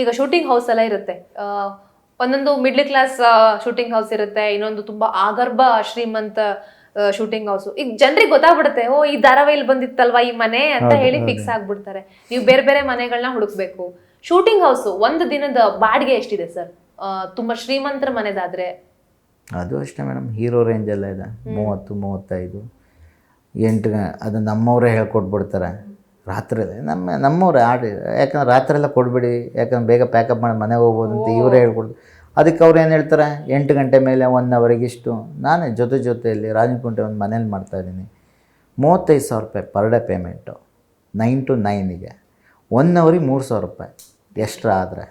ಈಗ shooting house ಎಲ್ಲ ಇರುತ್ತೆ. ಒಂದೊಂದು ಮಿಡ್ಲ್ ಕ್ಲಾಸ್ ಶೂಟಿಂಗ್ ಹೌಸ್ ಇರುತ್ತೆ ಇನ್ನೊಂದು ತುಂಬಾ ಆಗರ್ಭ ಶ್ರೀಮಂತ ಶೂಟಿಂಗ್ ಹೌಸ್ ಈಗ ಜನರಿಗೆ ಗೊತ್ತಾಗ್ಬಿಡುತ್ತೆ ಓ ಈ ಧಾರಾವಾಹಿಲಿ ಬಂದಿತ್ತಲ್ವಾ ಈ ಮನೆ ಅಂತ ಹೇಳಿ ಫಿಕ್ಸ್ ಆಗ್ಬಿಡ್ತಾರೆ. ನೀವು ಬೇರೆ ಬೇರೆ ಮನೆಗಳನ್ನ ಹುಡುಕ್ಬೇಕು. ಶೂಟಿಂಗ್ ಹೌಸ್ ಒಂದು ದಿನದ ಬಾಡಿಗೆ ಎಷ್ಟಿದೆ ಸರ್? ತುಂಬಾ ಶ್ರೀಮಂತರ ಮನೆದಾದ್ರೆ? ಅದು ಅಷ್ಟೇ ಮೇಡಮ್ ಹೀರೋ ರೇಂಜ್ ಎಲ್ಲ ಇದೆ. ಮೂವತ್ತು ಮೂವತ್ತೈದು ಎಂಟು ಅದು ನಮ್ಮವರೇ ಹೇಳ್ಕೊಟ್ಬಿಡ್ತಾರೆ. ರಾತ್ರಿ ನಮ್ಮ ನಮ್ಮವ್ರೆ ಆಡಿ ಯಾಕಂದ್ರೆ ರಾತ್ರಿ ಎಲ್ಲ ಕೊಡ್ಬೇಡಿ ಯಾಕಂದ್ರೆ ಬೇಗ ಪ್ಯಾಕಪ್ ಮಾಡಿ ಮನೆಗೆ ಹೋಗ್ಬೋದು ಅಂತ ಇವರೇ ಹೇಳ್ಕೊಡ್ತಾರೆ ಅದಕ್ಕೆ ಅವ್ರು ಏನು ಹೇಳ್ತಾರೆ? ಎಂಟು ಗಂಟೆ ಮೇಲೆ ಒನ್ ಅವರಿಗೆ ಇಷ್ಟು ನಾನೇ ಜೊತೆ ಜೊತೆಯಲ್ಲಿ ರಾಜನಕುಂಟೆ ಒಂದು ಮನೇಲಿ ಮಾಡ್ತಾಯಿದ್ದೀನಿ ಮೂವತ್ತೈದು ಸಾವಿರ ರೂಪಾಯಿ per day payment nine to ನೈನಿಗೆ one ಅವರಿಗೆ ಮೂರು ಸಾವಿರ ರೂಪಾಯಿ. ಎಕ್ಸ್ಟ್ರಾ ಆದರೆ.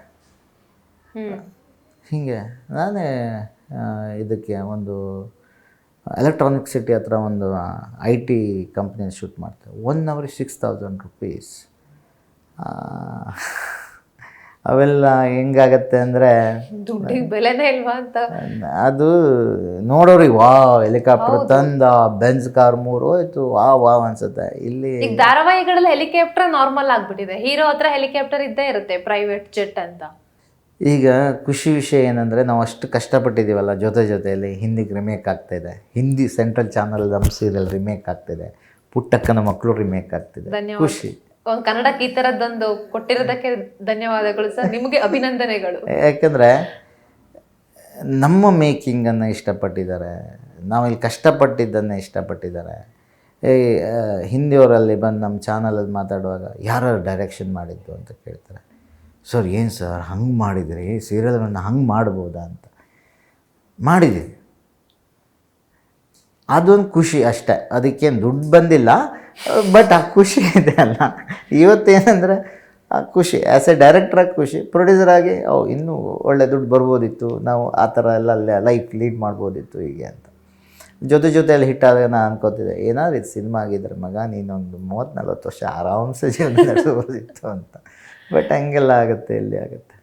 ಹೀಗೆ. ನಾನೇ ಇದಕ್ಕೆ ಒಂದು ಎಲೆಕ್ಟ್ರಾನಿಕ್ ಸಿಟಿ ಹತ್ರ ಒಂದು ಐ ಟಿ ಕಂಪ್ನಿ ಶೂಟ್ ಮಾಡ್ತೇವೆ ಒನ್ ಅವರಿಗೆ ಸಿಕ್ಸ್ ತೌಸಂಡ್ ರುಪೀಸ್ ಅವೆಲ್ಲ ಹೆಂಗಾಗತ್ತೆ ಅಂದರೆ ದುಡ್ಡಿಗೆ ಬೆಲೆನೇ ಇಲ್ವಾ ಅಂತ. ಅದು ನೋಡೋರಿಗೆ ವಾ ಹೆಲಿಕಾಪ್ಟರ್ ತಂದ ಬೆಂಜ್ ಕಾರ್ ಮೂರು ಹೋಯ್ತು ವಾ ವಾ ಅನ್ಸುತ್ತೆ. ಇಲ್ಲಿ ಈಗ ಧಾರಾವಾಹಿಗಳೆಲ್ಲ ಹೆಲಿಕಾಪ್ಟರ್ ನಾರ್ಮಲ್ ಆಗ್ಬಿಟ್ಟಿದೆ. ಹೀರೋ ಹತ್ರ ಹೆಲಿಕಾಪ್ಟರ್ ಇದ್ದೇ ಇರುತ್ತೆ ಪ್ರೈವೇಟ್ ಜೆಟ್ ಅಂತ. ಈಗ ಖುಷಿ ವಿಷಯ ಏನಂದರೆ ನಾವು ಅಷ್ಟು ಕಷ್ಟಪಟ್ಟಿದ್ದೀವಲ್ಲ ಜೊತೆ ಜೊತೆಯಲ್ಲಿ ಹಿಂದಿಗೆ ರಿಮೇಕ್ ಆಗ್ತಾಯಿದೆ ಹಿಂದಿ ಸೆಂಟ್ರಲ್ ಚಾನಲ್ ನಮ್ಮ ಸೀರಿಯಲ್ ರಿಮೇಕ್ ಆಗ್ತಿದೆ ಪುಟ್ಟಕ್ಕನ ಮಕ್ಕಳು ರಿಮೇಕ್ ಆಗ್ತಿದೆ ಖುಷಿ. ಕನ್ನಡಕ್ಕೆ ಈ ಥರದ್ದೊಂದು ಕೊಟ್ಟಿರೋದಕ್ಕೆ ಧನ್ಯವಾದಗಳು ಸರ್. ನಿಮಗೆ ಅಭಿನಂದನೆಗಳು. ಯಾಕಂದರೆ ನಮ್ಮ ಮೇಕಿಂಗನ್ನು ಇಷ್ಟಪಟ್ಟಿದ್ದಾರೆ. ನಾವಿಲ್ಲಿ ಕಷ್ಟಪಟ್ಟಿದ್ದನ್ನು ಇಷ್ಟಪಟ್ಟಿದ್ದಾರೆ. ಹಿಂದಿಯವರಲ್ಲಿ ಬಂದು ನಮ್ಮ ಚಾನಲಲ್ಲಿ ಮಾತಾಡುವಾಗ ಯಾರು ಡೈರೆಕ್ಷನ್ ಮಾಡಿದ್ದು ಅಂತ ಕೇಳ್ತಾರೆ. ಸರ್, ಏನು ಸರ್, ಹಂಗೆ ಮಾಡಿದ್ರಿ? ಸೀರಿಯಲ್ಗಳನ್ನ ಹಂಗೆ ಮಾಡ್ಬೋದಾ ಅಂತ. ಮಾಡಿದೆ ಅದೊಂದು ಖುಷಿ ಅಷ್ಟೇ. ಅದಕ್ಕೇನು ದುಡ್ಡು ಬಂದಿಲ್ಲ, ಬಟ್ ಆ ಖುಷಿ ಇದೆ ಅಲ್ಲ. ಇವತ್ತೇನೆಂದರೆ ಆ ಖುಷಿ ಆ್ಯಸ್ ಎ ಡೈರೆಕ್ಟ್ರಾಗಿ ಖುಷಿ. ಪ್ರೊಡ್ಯೂಸರ್ ಆಗಿ, ಓ, ಇನ್ನೂ ಒಳ್ಳೆ ದುಡ್ಡು ಬರ್ಬೋದಿತ್ತು. ನಾವು ಆ ಥರ ಎಲ್ಲ ಲೈಫ್ ಲೀಡ್ ಮಾಡ್ಬೋದಿತ್ತು ಹೀಗೆ ಅಂತ. ಜೊತೆ ಜೊತೆಯಲ್ಲಿ ಹಿಟ್ ಆದಾಗ ನಾನು ಅನ್ಕೋತಿದ್ದೆ. ಏನಾದ್ರು ಇದು ಸಿನಿಮಾ ಆಗಿದ್ರೆ ಮಗ, ನೀನೊಂದು ಮೂವತ್ತು ನಲ್ವತ್ತು ವರ್ಷ ಆರಾಮ್ಸೆ ಜೀವನ ನಡೆಸ್ಬೋದಿತ್ತು ಅಂತ. ಬಟ್ ಹಂಗೆಲ್ಲ ಆಗುತ್ತೆ ಇಲ್ಲಿ ಆಗುತ್ತೆ.